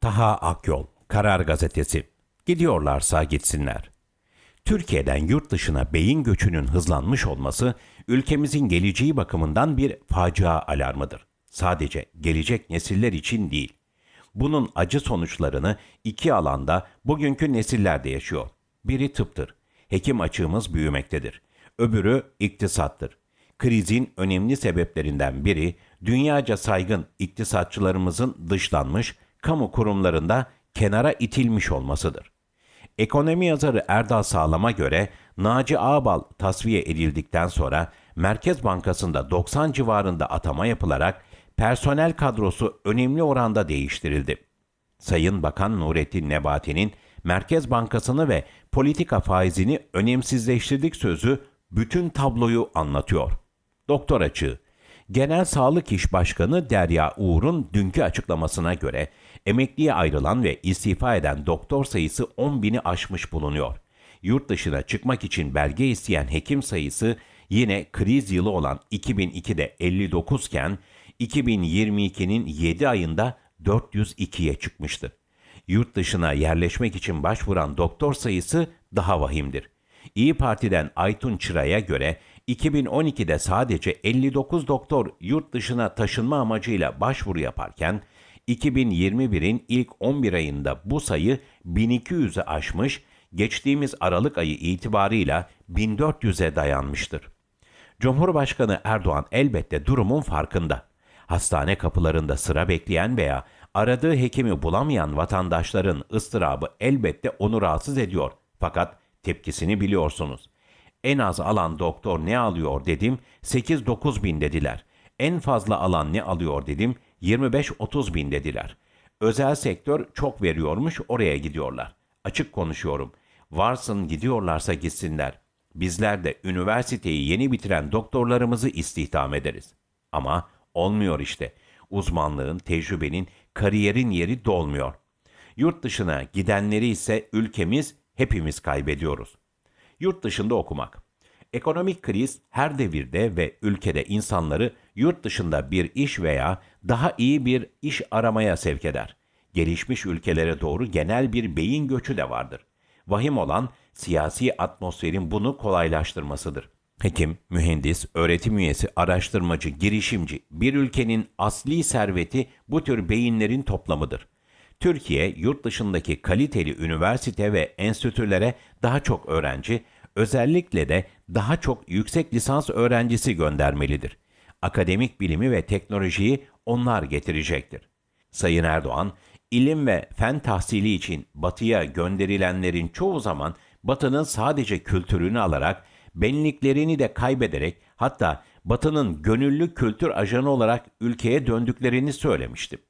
Taha Akyol, Karar Gazetesi. Gidiyorlarsa gitsinler. Türkiye'den yurt dışına beyin göçünün hızlanmış olması ülkemizin geleceği bakımından bir facia alarmıdır. Sadece gelecek nesiller için değil. Bunun acı sonuçlarını iki alanda bugünkü nesillerde yaşıyor. Biri tıptır. Hekim açığımız büyümektedir. Öbürü iktisattır. Krizin önemli sebeplerinden biri dünyaca saygın iktisatçılarımızın dışlanmış, kamu kurumlarında kenara itilmiş olmasıdır. Ekonomi yazarı Erdal Sağlam'a göre Naci Ağbal tasfiye edildikten sonra Merkez Bankası'nda 90 civarında atama yapılarak personel kadrosu önemli oranda değiştirildi. Sayın Bakan Nurettin Nebati'nin Merkez Bankası'nı ve politika faizini önemsizleştirdik sözü bütün tabloyu anlatıyor. Doktor açığı. Genel Sağlık İş Başkanı Derya Uğur'un dünkü açıklamasına göre emekliye ayrılan ve istifa eden doktor sayısı 10 bini aşmış bulunuyor. Yurt dışına çıkmak için belge isteyen hekim sayısı yine kriz yılı olan 2002'de 59 iken 2022'nin 7 ayında 402'ye çıkmıştı. Yurt dışına yerleşmek için başvuran doktor sayısı daha vahimdir. İyi Parti'den Aytun Çıra'ya göre 2012'de sadece 59 doktor yurt dışına taşınma amacıyla başvuru yaparken 2021'in ilk 11 ayında bu sayı 1200'e aşmış, geçtiğimiz Aralık ayı itibarıyla 1400'e dayanmıştır. Cumhurbaşkanı Erdoğan elbette durumun farkında. Hastane kapılarında sıra bekleyen veya aradığı hekimi bulamayan vatandaşların ıstırabı elbette onu rahatsız ediyor. Fakat tepkisini biliyorsunuz. En az alan doktor ne alıyor dedim 8-9 bin dediler. En fazla alan ne alıyor dedim 25-30 bin dediler. Özel sektör çok veriyormuş oraya gidiyorlar. Açık konuşuyorum. Varsın gidiyorlarsa gitsinler. Bizler de üniversiteyi yeni bitiren doktorlarımızı istihdam ederiz. Ama olmuyor işte. Uzmanlığın, tecrübenin, kariyerin yeri dolmuyor. Yurt dışına gidenleri ise ülkemiz hepimiz kaybediyoruz. Yurt dışında okumak. Ekonomik kriz her devirde ve ülkede insanları yurt dışında bir iş veya daha iyi bir iş aramaya sevk eder. Gelişmiş ülkelere doğru genel bir beyin göçü de vardır. Vahim olan siyasi atmosferin bunu kolaylaştırmasıdır. Hekim, mühendis, öğretim üyesi, araştırmacı, girişimci bir ülkenin asli serveti bu tür beyinlerin toplamıdır. Türkiye, yurt dışındaki kaliteli üniversite ve enstitülere daha çok öğrenci, özellikle de daha çok yüksek lisans öğrencisi göndermelidir. Akademik bilimi ve teknolojiyi onlar getirecektir. Sayın Erdoğan, ilim ve fen tahsili için batıya gönderilenlerin çoğu zaman batının sadece kültürünü alarak, benliklerini de kaybederek hatta batının gönüllü kültür ajanı olarak ülkeye döndüklerini söylemiştim.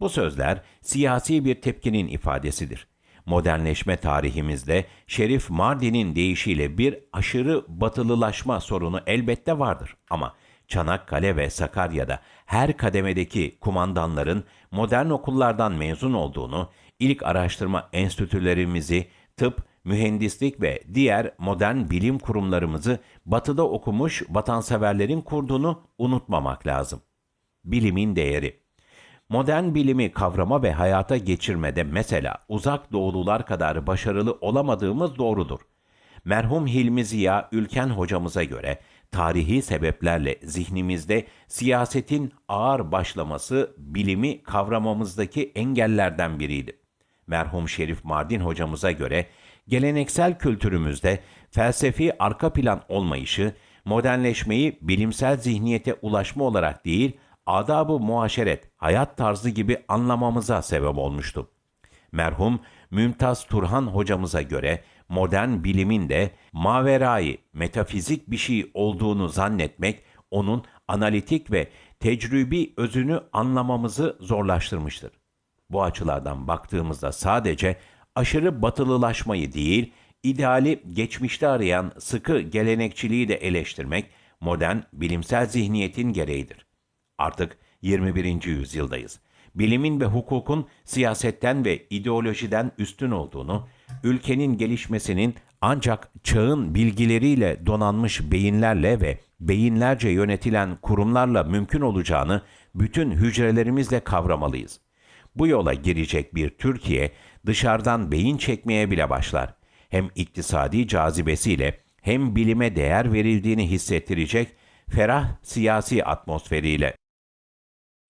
Bu sözler siyasi bir tepkinin ifadesidir. Modernleşme tarihimizde Şerif Mardin'in deyişiyle bir aşırı batılılaşma sorunu elbette vardır ama Çanakkale ve Sakarya'da her kademedeki kumandanların modern okullardan mezun olduğunu, ilk araştırma enstitülerimizi, tıp, mühendislik ve diğer modern bilim kurumlarımızı batıda okumuş vatanseverlerin kurduğunu unutmamak lazım. Bilimin değeri Modern bilimi kavrama ve hayata geçirmede mesela uzak doğulular kadar başarılı olamadığımız doğrudur. Merhum Hilmi Ziya Ülken hocamıza göre tarihi sebeplerle zihnimizde siyasetin ağır başlaması bilimi kavramamızdaki engellerden biriydi. Merhum Şerif Mardin hocamıza göre geleneksel kültürümüzde felsefi arka plan olmayışı, modernleşmeyi bilimsel zihniyete ulaşma olarak değil, adab-ı muaşeret, hayat tarzı gibi anlamamıza sebep olmuştu. Merhum Mümtaz Turhan hocamıza göre modern bilimin de maverayı, metafizik bir şey olduğunu zannetmek onun analitik ve tecrübi özünü anlamamızı zorlaştırmıştır. Bu açılardan baktığımızda sadece aşırı batılılaşmayı değil, ideali geçmişte arayan sıkı gelenekçiliği de eleştirmek modern bilimsel zihniyetin gereğidir. Artık 21. yüzyıldayız. Bilimin ve hukukun siyasetten ve ideolojiden üstün olduğunu, ülkenin gelişmesinin ancak çağın bilgileriyle donanmış beyinlerle ve beyinlerce yönetilen kurumlarla mümkün olacağını bütün hücrelerimizle kavramalıyız. Bu yola girecek bir Türkiye dışarıdan beyin çekmeye bile başlar. Hem iktisadi cazibesiyle hem bilime değer verildiğini hissettirecek ferah siyasi atmosferiyle.